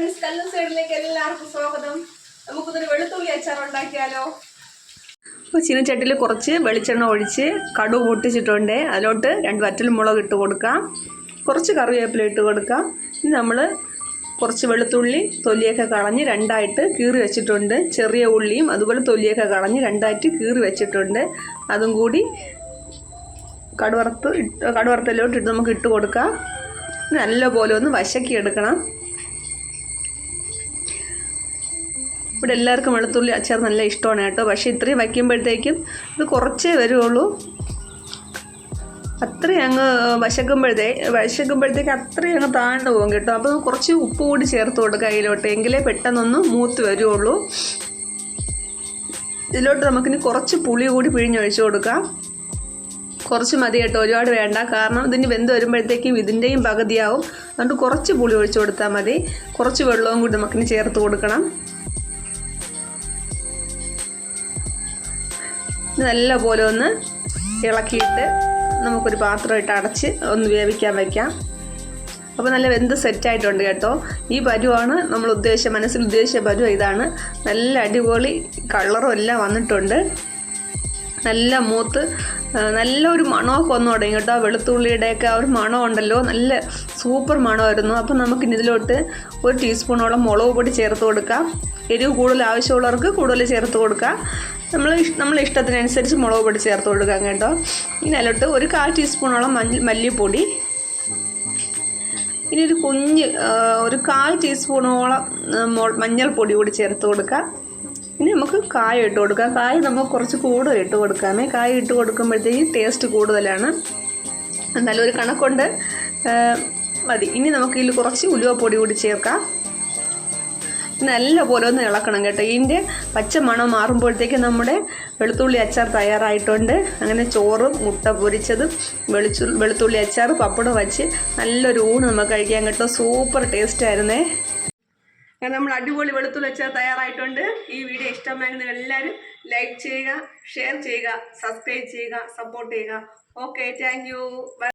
Friends കല്ലു സൈഡിലേക്ക് എല്ലാവർക്കും സ്വാഗതം. നമുക്കിതൊരു വെളുത്തുള്ളി അച്ചാർ ഉണ്ടാക്കിയാലോ? അപ്പോൾ ചീനച്ചട്ടിയിൽ കുറച്ച് വെളിച്ചെണ്ണ ഒഴിച്ച് കടു പൊട്ടിച്ചിട്ടുണ്ട്. അതിലോട്ട് രണ്ട് വറ്റൽ മുളക് ഇട്ട് കൊടുക്കാം. കുറച്ച് കറിവേപ്പില ഇട്ട് കൊടുക്കാം. ഇനി നമ്മൾ കുറച്ച് വെളുത്തുള്ളി തൊലിയൊക്കെ കളഞ്ഞ് രണ്ടായിട്ട് കീറി വെച്ചിട്ടുണ്ട്. ചെറിയ ഉള്ളിയും അതുപോലെ തൊലിയൊക്കെ കളഞ്ഞ് രണ്ടായിട്ട് കീറി വെച്ചിട്ടുണ്ട്. അതും കൂടി കടുവറുത്ത് കടുവറുത്തലോട്ട് ഇട്ട് നമുക്ക് ഇട്ട് കൊടുക്കാം. നല്ലപോലെ ഒന്ന് വശക്കി എടുക്കണം. ഇവിടെ എല്ലാവർക്കും വെളുത്തുള്ളി അച്ചാർ നല്ല ഇഷ്ടമാണ് കേട്ടോ. പക്ഷേ ഇത്രയും വയ്ക്കുമ്പോഴത്തേക്കും ഇത് കുറച്ചേ വരുള്ളൂ. അത്രയും അങ്ങ് വശക്കുമ്പോഴത്തേ വശക്കുമ്പോഴത്തേക്ക് അത്രയും അങ്ങ് താഴ്ന്നു പോകും കേട്ടോ. അപ്പോൾ കുറച്ച് ഉപ്പ് കൂടി ചേർത്ത് കൊടുക്കുക അതിലോട്ട് എങ്കിലേ പെട്ടെന്നൊന്ന് മൂത്ത് വരുള്ളൂ. ഇതിലോട്ട് നമുക്കിനി കുറച്ച് പുളി കൂടി പിഴിഞ്ഞൊഴിച്ച് കൊടുക്കാം. കുറച്ച് മതി കേട്ടോ ഒരുപാട് വേണ്ട. കാരണം ഇതിന് വെന്ത് വരുമ്പോഴത്തേക്കും ഇതിന്റെയും പകുതിയാവും. അതുകൊണ്ട് കുറച്ച് പുളി ഒഴിച്ചു കൊടുത്താൽ മതി. കുറച്ച് വെള്ളവും കൂടി നമുക്കിനി ചേർത്ത് കൊടുക്കണം. നല്ല പോലെ ഒന്ന് ഇളക്കിയിട്ട് നമുക്കൊരു പാത്രമായിട്ട് അടച്ച് ഒന്ന് വേവിക്കാൻ വയ്ക്കാം അപ്പോൾ നല്ല വെന്ത് സെറ്റായിട്ടുണ്ട് കേട്ടോ. ഈ പരുവാണ് നമ്മൾ ഉദ്ദേശിച്ച മനസ്സിൽ ഉദ്ദേശിച്ച പരുവ ഇതാണ്. നല്ല അടിപൊളി കളറും എല്ലാം വന്നിട്ടുണ്ട്. നല്ല മൂത്ത് നല്ല ഒരു മണമൊക്കെ വന്നു തുടങ്ങി കേട്ടോ. വെളുത്തുള്ളിയുടെയൊക്കെ ആ ഒരു മണം ഉണ്ടല്ലോ. നല്ല സൂപ്പർ മണമായിരുന്നു. അപ്പം നമുക്കിനി ഇതിലോട്ട് ഒരു ടീസ്പൂണോളം മുളക് പൊടി ചേർത്ത് കൊടുക്കാം. എരിവ് കൂടുതൽ ആവശ്യമുള്ളവർക്ക് കൂടുതൽ ചേർത്ത് കൊടുക്കാം. നമ്മൾ നമ്മളെ ഇഷ്ടത്തിനനുസരിച്ച് മുളക് പൊടി ചേർത്ത് കൊടുക്കാം കേട്ടോ. ഇനി അതിലോട്ട് ഒരു കാൽ ടീസ്പൂണോളം മല്ലിപ്പൊടി. ഇനി ഒരു കുഞ്ഞ് ഒരു കാൽ ടീസ്പൂണോളം മഞ്ഞൾപ്പൊടി കൂടി ചേർത്ത് കൊടുക്കാം. ഇനി നമുക്ക് കായ ഇട്ട് കൊടുക്കാം. കായ നമുക്ക് കുറച്ച് കൂടുതൽ ഇട്ട് കൊടുക്കാമേ. കായ ഇട്ട് കൊടുക്കുമ്പോഴത്തേക്ക് ടേസ്റ്റ് കൂടുതലാണ്. എന്നാലും ഒരു കണക്കുണ്ട്. മതി. ഇനി നമുക്ക് ഇതിൽ കുറച്ച് ഉലുവപ്പൊടി കൂടി ചേർക്കാം. നല്ല പോലെ ഒന്ന് ഇളക്കണം കേട്ടോ. ഇതിന്റെ പച്ച മണം മാറുമ്പോഴത്തേക്ക് നമ്മുടെ വെളുത്തുള്ളി അച്ചാർ തയ്യാറായിട്ടുണ്ട്. അങ്ങനെ ചോറും മുട്ട പൊരിച്ചതും വെളിച്ചു വെളുത്തുള്ളി അച്ചാർ പപ്പടം വച്ച് നല്ലൊരു ഊണ് നമുക്ക് കഴിക്കാൻ കേട്ടോ. സൂപ്പർ ടേസ്റ്റ് ആയിരുന്നേ. അങ്ങനെ നമ്മൾ അടിപൊളി വെളുത്തുള്ളി അച്ചാർ തയ്യാറായിട്ടുണ്ട്. ഈ വീഡിയോ ഇഷ്ടമായിരുന്നു എല്ലാവരും ലൈക്ക് ചെയ്യുക ഷെയർ ചെയ്യുക സബ്സ്ക്രൈബ് ചെയ്യുക സപ്പോർട്ട് ചെയ്യുക. Okay thank you.